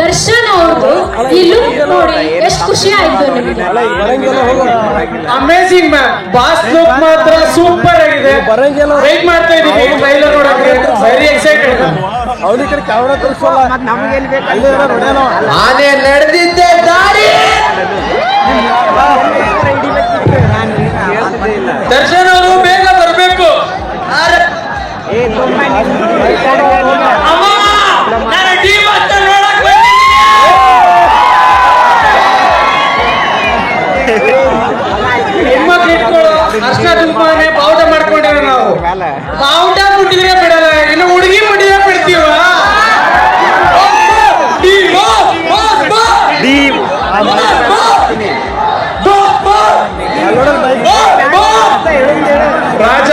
ದರ್ಶನ್ ಅವ್ರದ್ದು ಈ ಲುಕ್ ನೋಡಿ ಎಷ್ಟು ಖುಷಿ ಆಯ್ತು ನಿಮಗೆ. ಅಮೇಸಿಂಗ್ ಮ್ಯಾಮ್ ಬಾಸ್ ಲುಕ್ ಮಾತ್ರ ಸೂಪರ್ ಆಗಿದೆ. ವೇಟ್ ಮಾಡ್ತಾ ಇದೀವಿ ಟ್ರೈಲರ್ ನೋಡಕ್ಕೆ ವೆರಿ ಎಕ್ಸೈಟೆಡ್ ಅವ್ರ ಕಡೆ ಕ್ಯಾಮರಾ ತೋರಿಸೋಲ್ಲ. ನಮ್ಗೆ ಆನೆ ನಡೆದಿದ್ದೆ ದಾರಿ. ದರ್ಶನ್ ಅವರು ಬೇಗ ಬರಬೇಕು. ತುಂಬಾನೇ ಬಾವುಟ ಮಾಡ್ಕೊಂಡಿರೋ ನಾವು ಬಾವುಟ ಮುಟ್ಟಿದ್ರೆ ಬಿಡಲ್ಲ ಇನ್ನು ಹುಡುಗಿ ಮುಟ್ಟಿದ್ರೆ ಬಿಡ್ತೀವ ರಾಜ